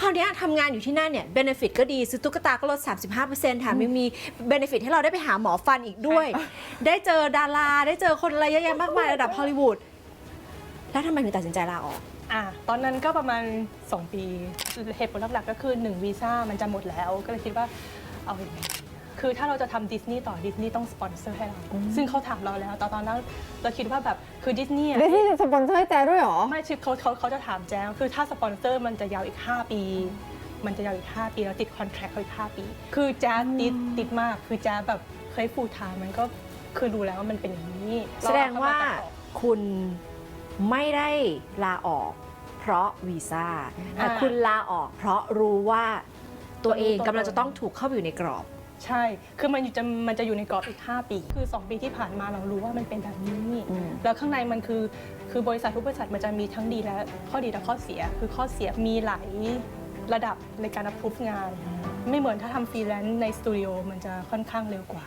คราวเนี้ยทำงานอยู่ที่นั่นเนี่ยเบนฟิตก็ดีซื้อตุ๊กตาก็ลด 35%แถมยังมีเบนฟิตให้เราได้ไปหาหมอฟันอีกด้วย ได้เจอดาราได้เจอคนอะไรเยอะแยะมากมายระดับฮอลลีวูดแล้วทำไมถึงตัดสินใจลาออก อะตอนนั้นก็ประมาณ 2 ปีเหตุผลหลักๆก็คือ 1 วีซ่ามันจะหมดแล้ว ก็เลยคิดว่าเอาอย่างไง คือถ้าเราจะทำดิสนีย์ต่อดิสนีย์ต้องสปอนเซอร์ให้เรา ซึ่งเขาถามเราแล้วตอนตอนนั้นเราคิดว่าแบบคือดิสนีย์ดิสนีย์จะสปอนเซอร์ให้แจด้วยเหรอ ไม่คือเขาเขาเขาจะถามแจ้งคือถ้าสปอนเซอร์มันจะยาวอีก 5 ปี มันจะยาวอีก 5 ปีแล้วติดคอนแทคเขาอีก 5 ปี คือแจ๊สติดติดมากคือแจ๊สแบบเคยฟูลไทม์มันก็คือรู้แล้วว่ามันเป็นอย่างนี้แสดงว่าเรเอเขมตัดต่อคุณไม่ได้ลาออก เพราะวีซ่าแต่อ่าคุณลาออก เพราะรู้ว่าตัวเองตัวตนกำลังจะต้องถูกเข้าไปอยู่ในกรอบ ใช่ คือมันอยู่จะมันจะอยู่ในกรอบอีก 5 ปี คือ 2 ปีที่ผ่านมาเรารู้ว่ามันเป็นแบบนี้ อืม แล้วข้างในมันคือ คือบริษัททุกบริษัทมันจะมีทั้งดีและข้อดีและข้อเสีย คือข้อเสียมีหลายระดับในการรับงาน ไม่เหมือนถ้าทำฟรีแลนซ์ในสตูดิโอมันจะค่อนข้างเร็วกว่า